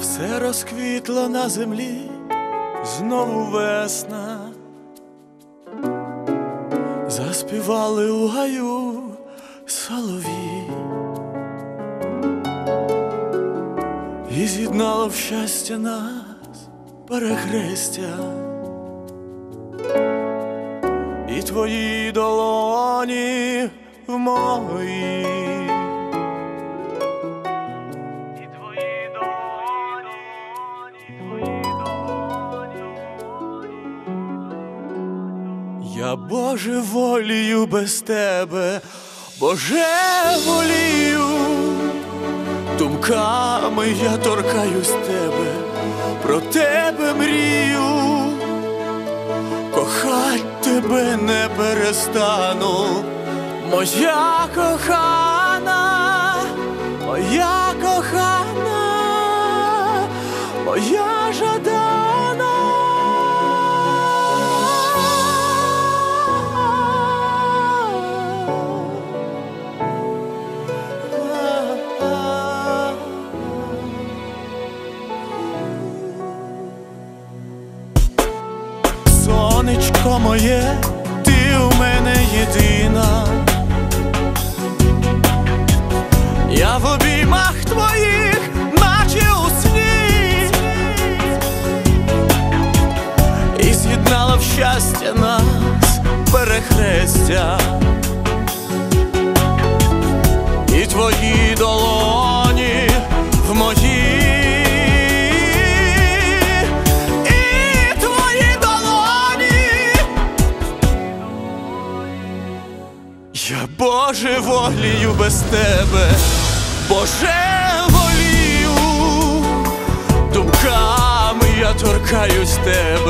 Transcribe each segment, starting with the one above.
все розквітло на землі, знову весна. Заспівали у гаю солові. І з'єднало в щастя нас перехрестя. І твої долоні в мої. Я Боже волію без тебе, Боже волію, думками я торкаюсь тебе, про тебе мрію, кохать тебе не перестану, моя кохана, моє, ти у мене єдина. Я в обіймах твоїх, наче у сні, і з'єднала в щастя нас перехрестя, Я Боже волію без тебе, Боже волію, думками я торкаюсь тебе,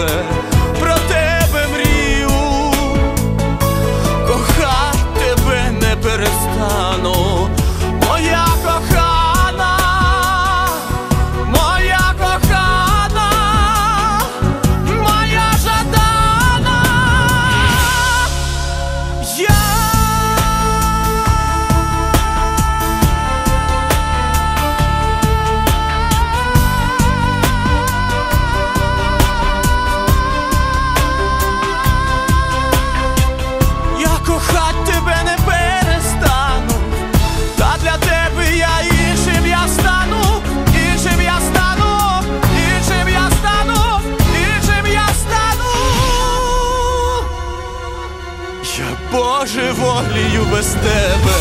Я Боже волію без тебе,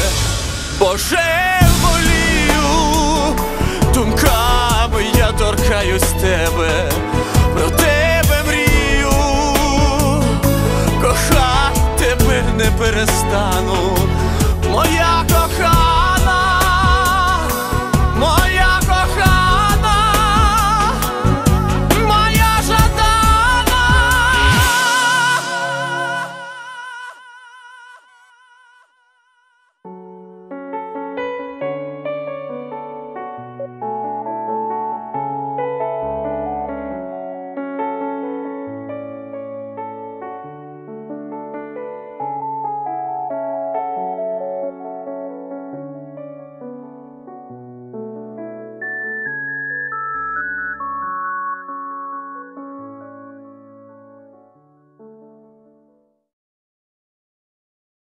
Боже волію, думками я торкаюсь тебе, про тебе мрію, кохати тебе не перестану,